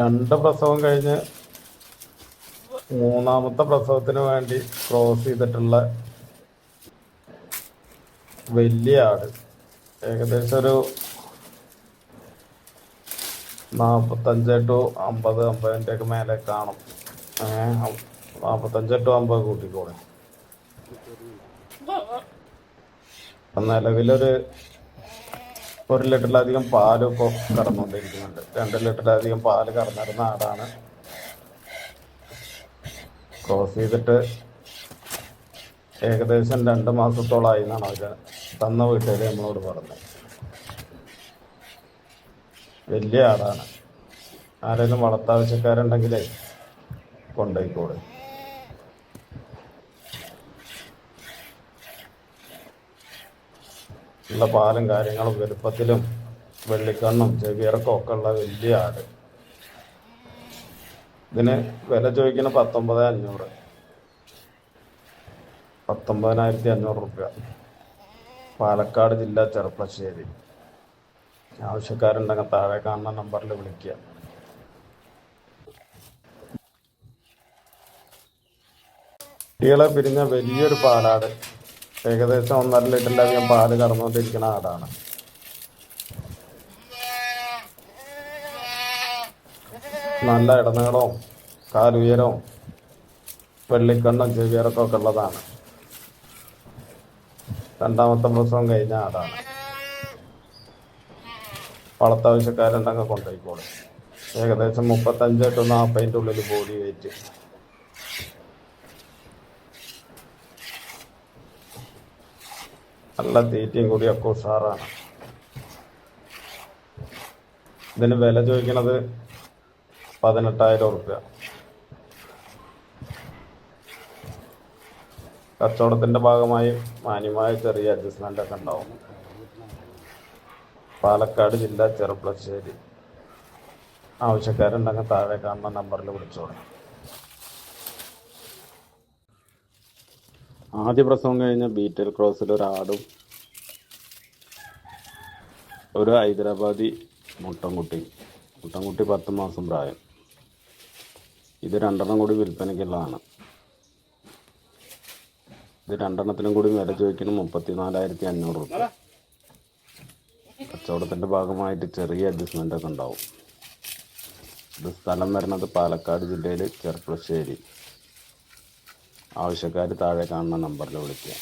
രണ്ട് പ്രസവം കഴിഞ്ഞ് മൂന്നാമത്തെ പ്രസവത്തിന് വേണ്ടി ക്രോസ് ചെയ്തിട്ടുള്ള വലിയ ആട്. ഏകദേശം ഒരു നാൽപ്പത്തഞ്ച് ടു അമ്പത് അമ്പതിന്റെ ഒക്കെ മേലെ കാണും. നാൽപ്പത്തഞ്ച് ടു അമ്പത് കൂട്ടിക്കോളെ. നിലവിലൊരു ഒരു ലിറ്ററിലധികം പാൽ ഇപ്പോൾ കടന്നുകൊണ്ടിരിക്കുന്നുണ്ട്. രണ്ട് ലിറ്ററിലധികം പാൽ കടന്നിരുന്ന ആടാണ്. ക്രോസ് ചെയ്തിട്ട് ഏകദേശം രണ്ട് മാസത്തോളമായി എന്നാണ് അവർ തന്ന വീട്ടിൽ നമ്മളോട് പറഞ്ഞത്. വലിയ ആടാണ്. ആരെങ്കിലും വളർത്താവശ്യക്കാരുണ്ടെങ്കിലേ കൊണ്ടുപോയിക്കോളെ. ഉള്ള പാലും കാര്യങ്ങളും വലുപ്പത്തിലും വെള്ളിക്കണ്ണും ചെവിയിറക്കം ഒക്കെ ഉള്ള വലിയ ആട്. ഇതിന് വില ചോദിക്കുന്ന പത്തൊമ്പത് അഞ്ഞൂറ് പത്തൊമ്പതിനായിരത്തി അഞ്ഞൂറ് റുപ്യ. പാലക്കാട് ജില്ല ചെറുപ്പശ്ശേരി. ആവശ്യക്കാരുണ്ടെങ്കിൽ താഴെ കാണുന്ന നമ്പറിൽ വിളിക്കുക. കുട്ടികളെ പിരിഞ്ഞ വലിയൊരു പാലാട്. ഏകദേശം ഒന്നര ലിറ്ററിലധികം പാൽ കറന്നുകൊണ്ടിരിക്കുന്ന ആടാണ്. നല്ല ഇടനീളവും കാലുയരവും വെള്ളിക്കണ്ണും ചെവിയറൊക്കെ ഒക്കെ ഉള്ളതാണ്. രണ്ടാമത്തെ പ്രസവം കഴിഞ്ഞ ആടാണ്. വളർത്താവശ്യക്കാരുണ്ടെങ്കിൽ കൊണ്ടുപോയിക്കോളും. ഏകദേശം മുപ്പത്തഞ്ച് ടു നാൽപ്പതിന്റെ ഉള്ളിൽ ബോഡി വെയിറ്റ് നല്ല തീറ്റയും കൂടിയൊക്കെ ഉഷാറാണ് ഇതിന് വില ചോദിക്കണത് പതിനെട്ടായിരം ഉറുപ്പ്യ. കച്ചവടത്തിന്റെ ഭാഗമായി മാന്യമായ ചെറിയ അഡ്ജസ്റ്റ്മെന്റ് ഒക്കെ ഉണ്ടാവും. പാലക്കാട് ജില്ല ചെറുപ്പളശ്ശേരി. ആവശ്യക്കാരുണ്ടെങ്കിൽ താഴെ കാണുന്ന നമ്പറിൽ വിളിച്ചോളൂ. ആദ്യ പ്രസവം കഴിഞ്ഞ ബീറ്റൽ ക്രോസിൽ ഒരു ആടും ഒരു ഹൈദരാബാദി മുട്ടൻകുട്ടി. മുട്ടൻകുട്ടി പത്ത് മാസം പ്രായം. ഇത് രണ്ടെണ്ണം കൂടി വിൽപ്പനയ്ക്കുള്ളതാണ്. ഇത് രണ്ടെണ്ണത്തിനും കൂടി വില ചോദിക്കുന്നത് മുപ്പത്തി നാലായിരത്തി അഞ്ഞൂറ് റുപ്യ. കച്ചവടത്തിന്റെ ഭാഗമായിട്ട് ചെറിയ അഡ്ജസ്റ്റ്മെന്റ് ഒക്കെ ഉണ്ടാവും. ഇത് സ്ഥലം വരുന്നത് പാലക്കാട് ജില്ലയിൽ ചെർപ്പളശ്ശേരി. ആവശ്യക്കാർ താഴെ കാണുന്ന നമ്പറിൽ വിളിക്കുക.